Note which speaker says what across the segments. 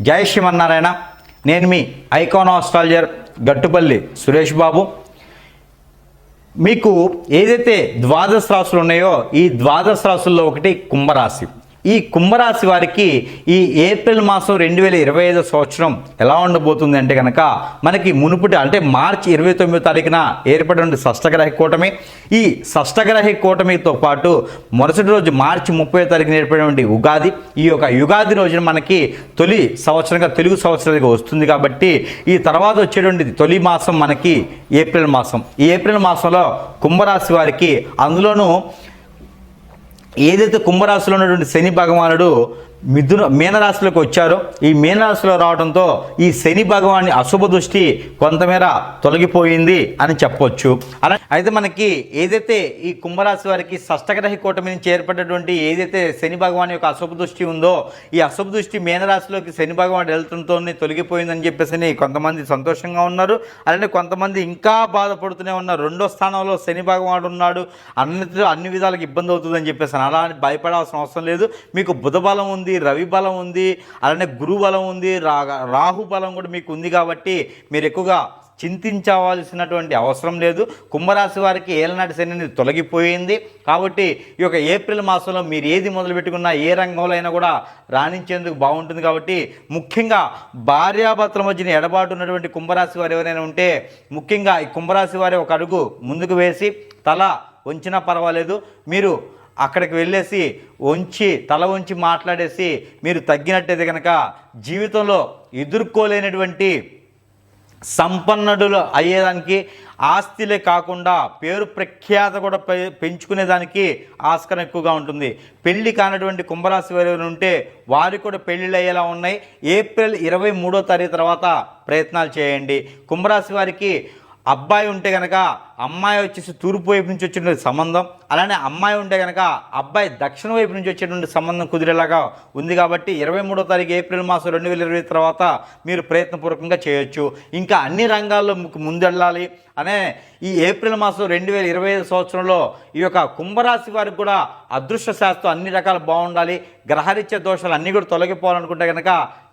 Speaker 1: జై శ్రీమన్నారాయణ. నేను మీ ఐకాన్ ఆస్ట్రాలజర్ గట్టుపల్లి సురేష్ బాబు. మీకు ఏదైతే ద్వాదశ రాశులు ఉన్నాయో ఈ ద్వాదశ రాశుల్లో ఒకటి కుంభరాశి. ఈ కుంభరాశి వారికి ఈ ఏప్రిల్ మాసం రెండు వేల ఇరవై ఐదో సంవత్సరం ఎలా ఉండబోతుంది అంటే కనుక మనకి మునుపుటి అంటే మార్చి ఇరవై తొమ్మిదో తారీఖున ఏర్పడిన షష్టగ్రహ కూటమి. ఈ షష్టగ్రహ కూటమితో పాటు మరుసటి రోజు మార్చి ముప్పై తారీఖున ఏర్పడినటువంటి ఉగాది. ఈ యొక్క యుగాది రోజున మనకి తొలి సంవత్సరంగా తెలుగు సంవత్సరానికి వస్తుంది కాబట్టి ఈ తర్వాత వచ్చేటువంటి తొలి మాసం మనకి ఏప్రిల్ మాసం. ఈ ఏప్రిల్ మాసంలో కుంభరాశి వారికి అందులోనూ ఏదైతే కుంభరాశిలో ఉన్నటువంటి శని భగవానుడు మిథున మీనరాశిలోకి వచ్చారో. ఈ మీనరాశిలో రావడంతో ఈ శని భగవాని అశుభ దృష్టి కొంతమేర తొలగిపోయింది అని చెప్పొచ్చు. అలా అయితే మనకి ఏదైతే ఈ కుంభరాశి వారికి షష్టగ్రహ కూటమి నుంచి ఏర్పడినటువంటి ఏదైతే శని భగవాన్ యొక్క అశుభ దృష్టి ఉందో ఈ అశుభ దృష్టి మీనరాశిలోకి శని భగవాన్ వెళ్తుంతో తొలగిపోయిందని చెప్పేసి కొంతమంది సంతోషంగా ఉన్నారు. అలానే కొంతమంది ఇంకా బాధపడుతూనే ఉన్నారు. రెండో స్థానంలో శని భగవానుడు ఉన్నాడు. అన్నిటిలో అన్ని విధాలకు ఇబ్బంది అవుతుందని చెప్పేసి అలా భయపడాల్సిన అవసరం లేదు. మీకు బుధబలం ఉంది. ఉంది రవి బలం ఉంది అలానే గురు బలం ఉంది రా రాహు బలం కూడా మీకు ఉంది కాబట్టి మీరు ఎక్కువగా చింతించవలసినటువంటి అవసరం లేదు. కుంభరాశి వారికి ఏలనాటి శని అనేది తొలగిపోయింది కాబట్టి ఈ యొక్క ఏప్రిల్ మాసంలో మీరు ఏది మొదలు పెట్టుకున్నా ఏ రంగంలో అయినా కూడా రాణించేందుకు బాగుంటుంది కాబట్టి ముఖ్యంగా భార్యాభర్తల మధ్యన ఎడబాటు ఉన్నటువంటి కుంభరాశి వారు ఎవరైనా ఉంటే ముఖ్యంగా ఈ కుంభరాశి వారి ఒక అడుగు ముందుకు వేసి తల వంచినా పర్వాలేదు. మీరు అక్కడికి వెళ్ళేసి వంచి తల ఉంచి మాట్లాడేసి మీరు తగ్గినట్టయితే కనుక జీవితంలో ఎదుర్కోలేనటువంటి సంపన్నుడులు అయ్యేదానికి ఆస్తిలే కాకుండా పేరు ప్రఖ్యాత కూడా పె- పెంచుకునేదానికి ఆస్కారం ఎక్కువగా ఉంటుంది. పెళ్ళి కానటువంటి కుంభరాశి వారు ఉంటే వారికి కూడా పెళ్ళిళ్ళు అయ్యేలా ఉన్నాయి. ఏప్రిల్ ఇరవై మూడో తారీఖు తర్వాత ప్రయత్నాలు చేయండి. కుంభరాశి వారికి అబ్బాయి ఉంటే కనుక అమ్మాయి వచ్చేసి తూర్పు వైపు నుంచి వచ్చేటువంటి సంబంధం అలానే అమ్మాయి ఉంటే కనుక అబ్బాయి దక్షిణ వైపు నుంచి వచ్చేటువంటి సంబంధం కుదిరేలాగా ఉంది కాబట్టి ఇరవై మూడో తారీఖు ఏప్రిల్ మాసం రెండు వేల ఇరవై తర్వాత మీరు ప్రయత్నపూర్వకంగా చేయొచ్చు. ఇంకా అన్ని రంగాల్లో ముందెళ్ళాలి. అనే ఈ ఏప్రిల్ మాసం రెండు వేల ఇరవై ఐదు సంవత్సరంలో ఈ యొక్క కుంభరాశి వారికి కూడా అదృష్ట శాస్త్రం అన్ని రకాలు బాగుండాలి. గ్రహరీత్య దోషాలు అన్నీ కూడా తొలగిపోవాలనుకుంటే కనుక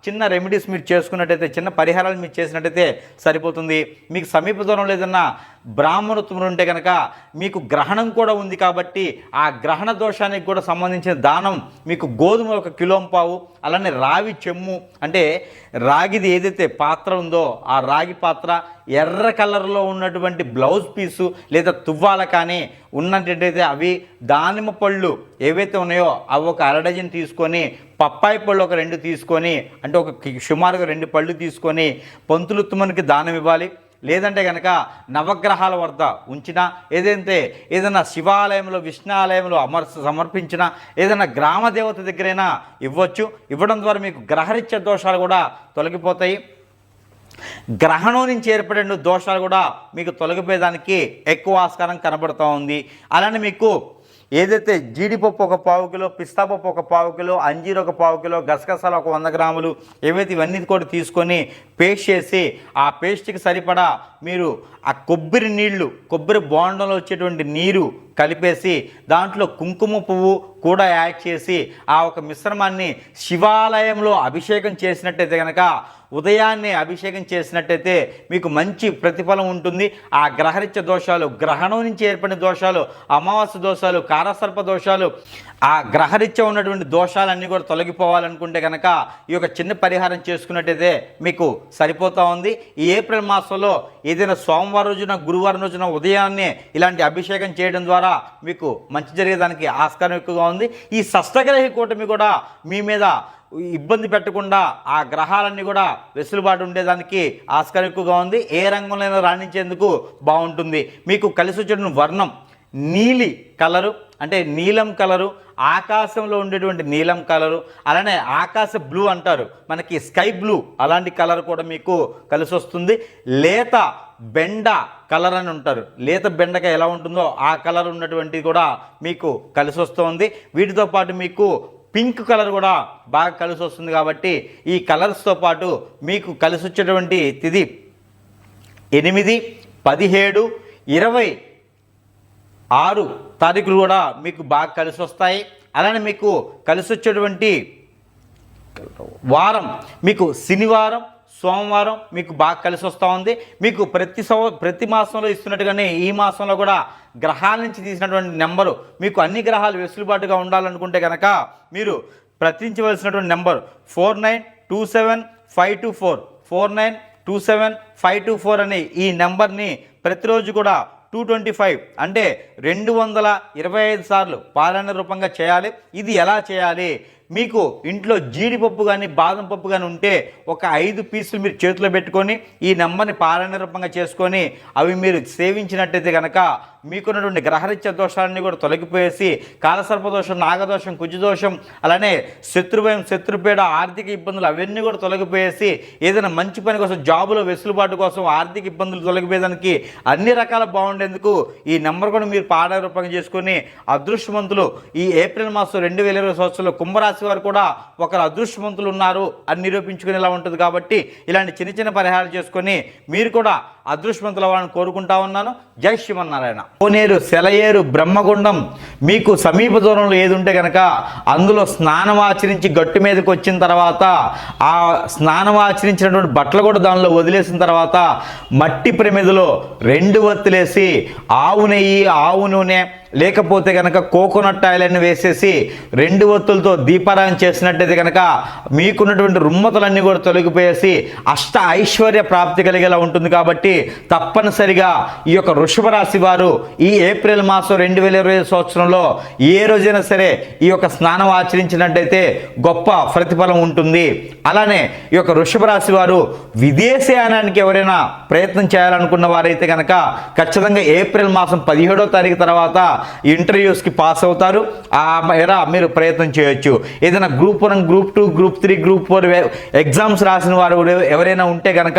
Speaker 1: చిన్న రెమెడీస్ మీరు చేసుకున్నట్టయితే చిన్న పరిహారాలు మీరు చేసినట్టయితే సరిపోతుంది. మీకు సమీప దూరంలో ఏదన్నా బ్రాహ్మణత్వం ఉంటే కనుక మీకు గ్రహణం కూడా ఉంది కాబట్టి ఆ గ్రహణ దోషానికి కూడా సంబంధించిన దానం మీకు గోధుమ ఒక కిలోంపావు అలానే రావి చెమ్ము. అంటే రాగిది ఏదైతే పాత్ర ఉందో ఆ రాగి పాత్ర ఎర్ర కలర్లో ఉన్నటువంటి బ్లౌజ్ పీసు లేదా తువ్వాల కానీ ఉన్నట్టయితే అవి దానిమ్మ పళ్ళు ఏవైతే ఉన్నాయో అవి ఒక అరడజన్ తీసుకొని పప్పాయి పళ్ళు ఒక రెండు తీసుకొని అంటే ఒక సుమారుగా రెండు పళ్ళు తీసుకొని పంతులుతుమ్మకి దానం ఇవ్వాలి. లేదంటే కనుక నవగ్రహాల వద్ద ఉంచిన ఏదైతే ఏదైనా శివాలయంలో విష్ణు ఆలయంలో అమర్ సమర్పించిన ఏదైనా గ్రామ దేవత దగ్గరైనా ఇవ్వచ్చు. ఇవ్వడం ద్వారా మీకు గ్రహరీత్య దోషాలు కూడా తొలగిపోతాయి. గ్రహణం నుంచి ఏర్పడిన దోషాలు కూడా మీకు తొలగిపోయేదానికి ఎక్కువ ఆస్కారం కనబడుతూ ఉంది. అలానే మీకు ఏదైతే జీడిపప్పు ఒక పావు కిలో పిస్తాపప్పు ఒక పావు కిలో అంజీరు ఒక పావు కిలో గసగసాలు ఒక వంద గ్రాములు ఏవైతే ఇవన్నీ కూడా తీసుకొని పేస్ట్ చేసి ఆ పేస్ట్కి సరిపడా మీరు ఆ కొబ్బరి నీళ్ళు కొబ్బరి బోండంలో వచ్చేటువంటి నీరు కలిపేసి దాంట్లో కుంకుమ పువ్వు కూడా యాడ్ చేసి ఆ ఒక మిశ్రమాన్ని శివాలయంలో అభిషేకం చేసినట్టయితే కనుక ఉదయాన్నే అభిషేకం చేసినట్టయితే మీకు మంచి ప్రతిఫలం ఉంటుంది. ఆ గ్రహరిత్య దోషాలు గ్రహణం నుంచి ఏర్పడిన దోషాలు అమావాస్య దోషాలు కారసర్ప దోషాలు ఆ గ్రహరిత్య ఉన్నటువంటి దోషాలన్నీ కూడా తొలగిపోవాలనుకుంటే కనుక ఈ యొక్క చిన్న పరిహారం చేసుకున్నట్టయితే మీకు సరిపోతూ ఉంది. ఈ ఏప్రిల్ మాసంలో ఏదైనా సోమవారం రోజున గురువారం రోజున ఉదయాన్నే ఇలాంటి అభిషేకం చేయడం ద్వారా మీకు మంచి జరిగేదానికి ఆస్కారం ఎక్కువగా ఉంది. ఈ షష్టగ్రహ కూటమి కూడా మీ మీద ఇబ్బంది పెట్టకుండా ఆ గ్రహాలన్నీ కూడా వెసులుబాటు ఉండేదానికి ఆస్కారం ఎక్కువగా ఉంది. ఏ రంగంలో రాణించేందుకు బాగుంటుంది. మీకు కలిసి వచ్చిన వర్ణం నీలి కలరు అంటే నీలం కలరు ఆకాశంలో ఉండేటువంటి నీలం కలరు అలానే ఆకాశ బ్లూ అంటారు. మనకి స్కై బ్లూ అలాంటి కలర్ కూడా మీకు కలిసి వస్తుంది. లేత బెండ కలర్ అని ఉంటారు. లేత బెండకాయ ఎలా ఉంటుందో ఆ కలర్ ఉన్నటువంటి కూడా మీకు కలిసి వస్తుంది. వీటితో పాటు మీకు పింక్ కలర్ కూడా బాగా కలిసి వస్తుంది కాబట్టి ఈ కలర్స్తో పాటు మీకు కలిసి వచ్చేటువంటి తిది ఎనిమిది పదిహేడు ఇరవై ఆరు తారీఖులు కూడా మీకు బాగా కలిసి వస్తాయి. అలానే మీకు కలిసి వచ్చేటువంటి వారం మీకు శనివారం సోమవారం మీకు బాగా కలిసి వస్తూ ఉంది. మీకు ప్రతి సంవ ప్రతి మాసంలో ఇస్తున్నట్టుగానే ఈ మాసంలో కూడా గ్రహాల నుంచి తీసినటువంటి నెంబరు మీకు అన్ని గ్రహాలు వెసులుబాటుగా ఉండాలనుకుంటే కనుక మీరు ప్రతించవలసినటువంటి number four nine two seven five two four four nine two seven five two four అనే ఈ నెంబర్ని ప్రతిరోజు కూడా టూ ట్వంటీ ఫైవ్ అంటే రెండు వందల ఇరవై ఐదు సార్లు పాలన రూపంగా చేయాలి. ఇది ఎలా చేయాలి? మీకు ఇంట్లో జీడిపప్పు కానీ బాదం పప్పు కానీ ఉంటే ఒక ఐదు పీసులు మీరు చేతిలో పెట్టుకొని ఈ నెంబర్ని పాలన రూపంగా చేసుకొని అవి మీరు సేవించినట్టయితే కనుక మీకున్నటువంటి గ్రహరీత్య దోషాలన్నీ కూడా తొలగిపోయేసి కాలసర్పదోషం నాగదోషం కుజదోషం అలానే శత్రుభయం శత్రుపీడ ఆర్థిక ఇబ్బందులు అవన్నీ కూడా తొలగిపోయేసి ఏదైనా మంచి పని కోసం జాబులో వెసులుబాటు కోసం ఆర్థిక ఇబ్బందులు తొలగిపోయేదానికి అన్ని రకాల బాగుండేందుకు ఈ నెంబర్ కూడా మీరు పాడ రూపంగా చేసుకొని అదృష్టవంతులు ఈ ఏప్రిల్ మాసం రెండు వేల ఇరవై సంవత్సరంలో కుంభరాశి వారు కూడా ఒకరు అదృష్టవంతులు ఉన్నారు అని నిరూపించుకునేలా ఉంటుంది కాబట్టి ఇలాంటి చిన్న చిన్న పరిహారాలు చేసుకొని మీరు కూడా అదృష్టవంతుల వాళ్ళని కోరుకుంటా ఉన్నాను. జై శ్రీమన్నారాయణ. కోనేరు సెలయేరు బ్రహ్మగుండం మీకు సమీప దూరంలో ఏది ఉంటే కనుక అందులో స్నానం ఆచరించి గట్టు మీదకి వచ్చిన తర్వాత ఆ స్నానం ఆచరించినటువంటి బట్టలు కూడా దానిలో వదిలేసిన తర్వాత మట్టి ప్రమిదలో రెండు వత్తులేసి ఆవు నెయ్యి ఆవు నూనె లేకపోతే కనుక కోకోనట్ ఆయిల్ అని వేసేసి రెండు ఒత్తులతో దీపారాయణ చేసినట్టయితే కనుక మీకున్నటువంటి రుమ్మతలన్నీ కూడా తొలగిపోయేసి అష్ట ఐశ్వర్య ప్రాప్తి కలిగేలా ఉంటుంది కాబట్టి తప్పనిసరిగా ఈ యొక్క వృషభ రాశి వారు ఈ ఏప్రిల్ మాసం రెండు వేల ఇరవై సంవత్సరంలో ఏ రోజైనా సరే ఈ యొక్క స్నానం ఆచరించినట్టయితే గొప్ప ప్రతిఫలం ఉంటుంది. అలానే ఈ యొక్క వృషభ రాశి వారు విదేశయానానికి ఎవరైనా ప్రయత్నం చేయాలనుకున్న వారైతే కనుక ఖచ్చితంగా ఏప్రిల్ మాసం పదిహేడో తారీఖు తర్వాత ఇంటర్వ్యూస్కి పాస్ అవుతారు. ఆ మేర మీరు ప్రయత్నం చేయొచ్చు. ఏదైనా group one group two group three group four exams రాసిన వారు ఎవరైనా ఉంటే కనుక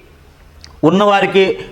Speaker 1: ఉన్నవారికి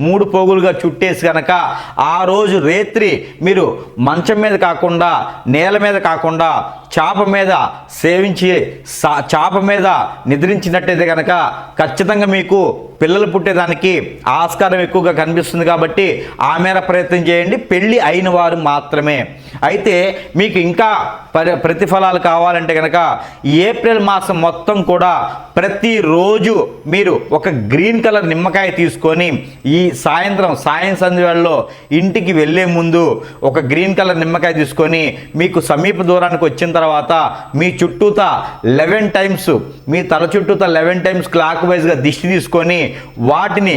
Speaker 1: మూడు పోగులుగా చుట్టేసి కనుక ఆ రోజు రేత్రి మీరు మంచం మీద కాకుండా నేల మీద కాకుండా చాప మీద సేవించి సా- చాప మీద నిద్రించినట్టయితే కనుక ఖచ్చితంగా మీకు పిల్లలు పుట్టేదానికి ఆస్కారం ఎక్కువగా కనిపిస్తుంది కాబట్టి ఆ మేర ప్రయత్నం చేయండి. పెళ్ళి అయిన వారు మాత్రమే. అయితే మీకు ఇంకా ప్రతిఫలాలు కావాలంటే కనుక ఏప్రిల్ మాసం మొత్తం కూడా ప్రతిరోజు మీరు ఒక గ్రీన్ కలర్ నిమ్మకాయ తీసుకొని ఈ సాయంత్రం సాయం సంధ్యలో ఇంటికి వెళ్ళే ముందు ఒక గ్రీన్ కలర్ నిమ్మకాయ తీసుకొని మీకు సమీప దూరానికి వచ్చిన తర్వాత మీ చుట్టూత లెవెన్ టైమ్స్ మీ తల చుట్టూత లెవెన్ టైమ్స్ క్లాక్ వైజ్గా దిష్టి తీసుకొని వాటిని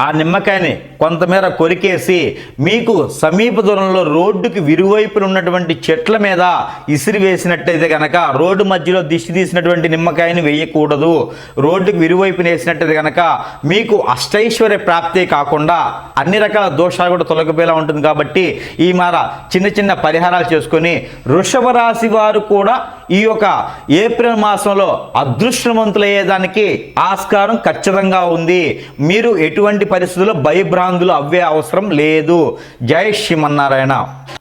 Speaker 1: ఆ నిమ్మకాయని కొంతమేర కొరికేసి మీకు సమీప దూరంలో రోడ్డుకి విరువైపున ఉన్నటువంటి చెట్ల మీద ఇసిరి వేసినట్టయితే కనుక రోడ్డు మధ్యలో దిష్టి తీసినటువంటి నిమ్మకాయని వేయకూడదు. రోడ్డుకి విరువైపున వేసినట్టయితే కనుక మీకు అష్టైశ్వర్య ప్రాప్తే కాకుండా అన్ని రకాల దోషాలు కూడా తొలగిపోయేలా ఉంటుంది కాబట్టి ఈ మార చిన్న చిన్న పరిహారాలు చేసుకొని వృషభ రాశి వారు కూడా ఈ యొక్క ఏప్రిల్ మాసంలో అదృష్టవంతులయ్యేదానికి ఆస్కారం ఖచ్చితంగా ఉంది. మీరు ఎటువంటి పరిస్థితుల్లో భయభ్రాంతులు అవ్వే అవసరం లేదు. జై శ్రీమన్నారాయణ.